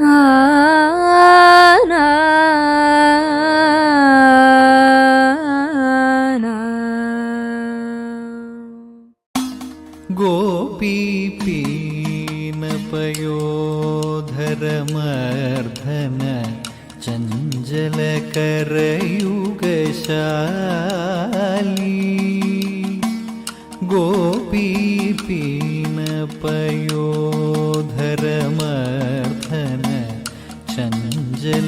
啊。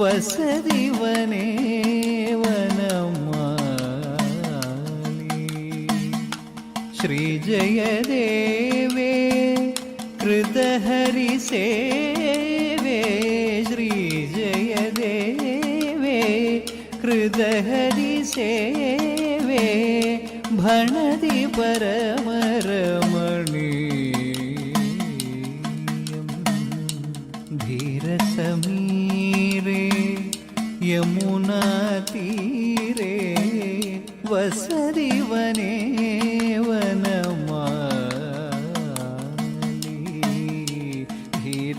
വസതിവനേ വനമാലി ശ്രീജയദേവേ कृदहरिसेवे श्रीजयदेवे कृदहरिसेवे भणदी पर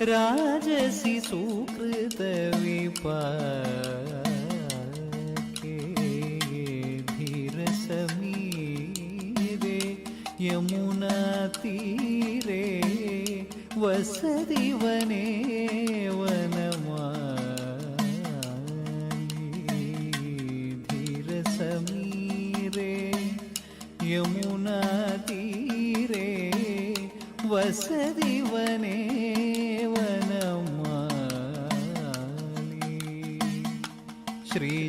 രാജസി സുകൃത വിപീരസമീരെ യമുന തീരേ വസതി വനേ ധീരസമീരേ യമുനാ തീരെ വസതി വനേ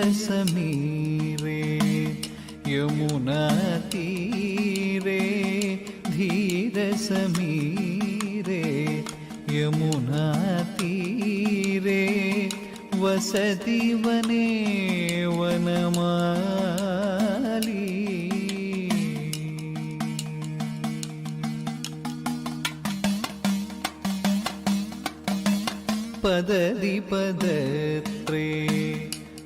धीरसमीरे यमुनातीरे धीरसमीरे यमुनातीरे वसति वने वनमाली पदति पदत्रे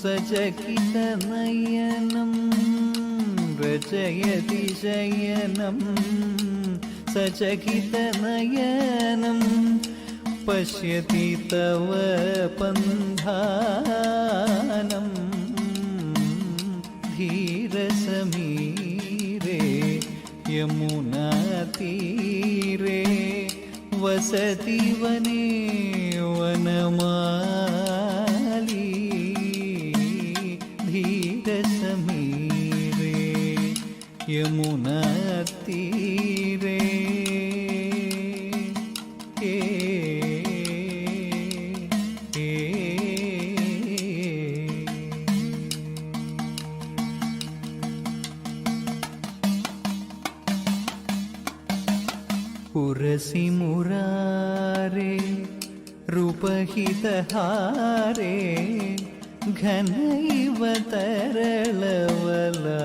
സജകിത നയനം രചയതി ശയനം സജകിത നയനം പശ്യതി തവ പന്ധാനം ധീരസമീരേ യമുനാതീരേ വസതി വനേ വനമാ ತುಳಸಿ ಮುರಾರೇ ರೂಪಹಿತಹಾರೇ ಘನ ಇವ ತರಳವಲೇ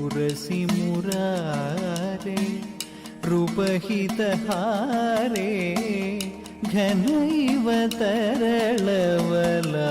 ಉರಸಿ ಮುರಾರೇ ರೂಪಹಿತಹಾರೇ ಘನ ಇವ ತರಳವಲಾ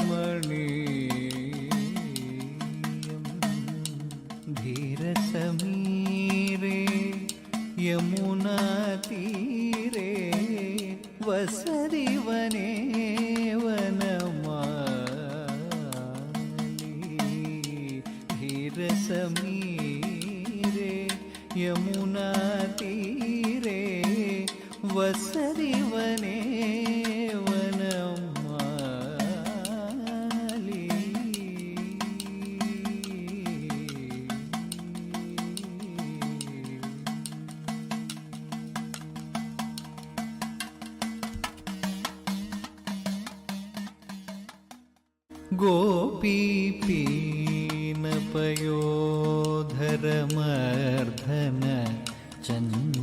यमुनातीरे वसति वने वनमाली गोपीपीनपयोधरमर्धन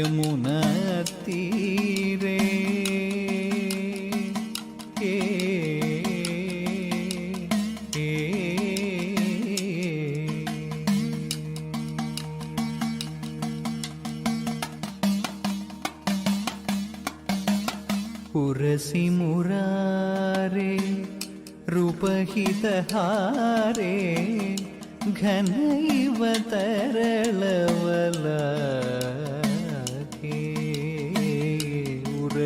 യമുനീരേ පුරසි මුරාරේ රූපහිතහාරේ ඝනයිව තරලව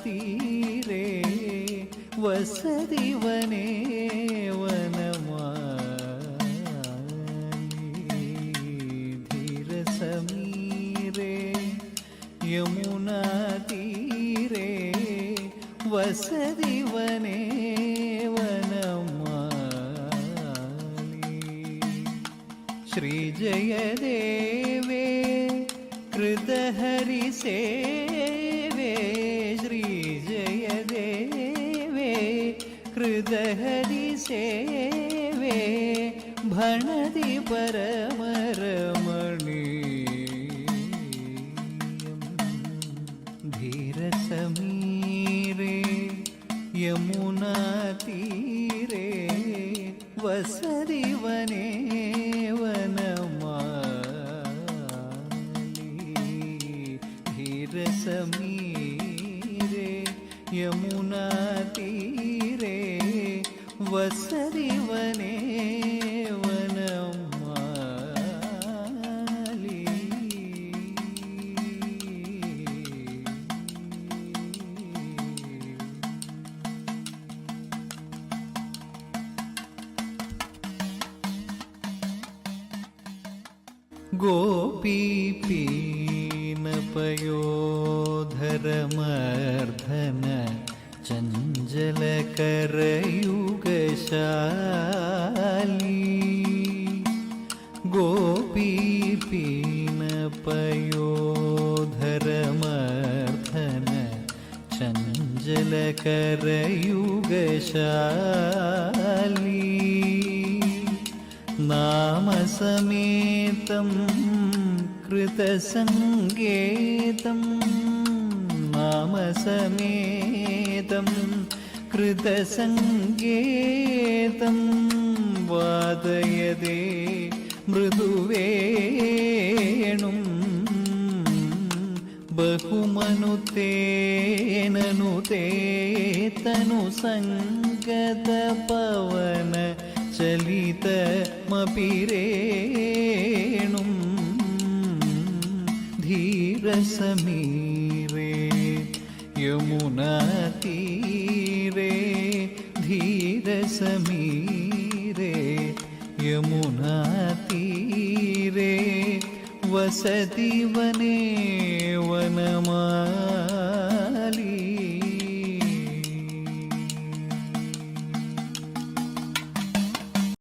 வளர்த்தீரே வசதிவனே வனமார சமீரே யமுனா தீரே வசதி was गोपीपीनपयोधरमर्धन चञ्चलकरयुगशाली गोपीपीनपयोधरमर्धन चञ्चलकरयुगशाली नामसमेतं कृतसङ्गेतं नामसमेतं कृतसङ्गेतं वादयदे मृदुवेणुम् बहुमनुतेननुते तनुसङ्गतपवन चलितमपि रेणुं तीरे धीर समीरे यमुना तीरे वसति वने वनमा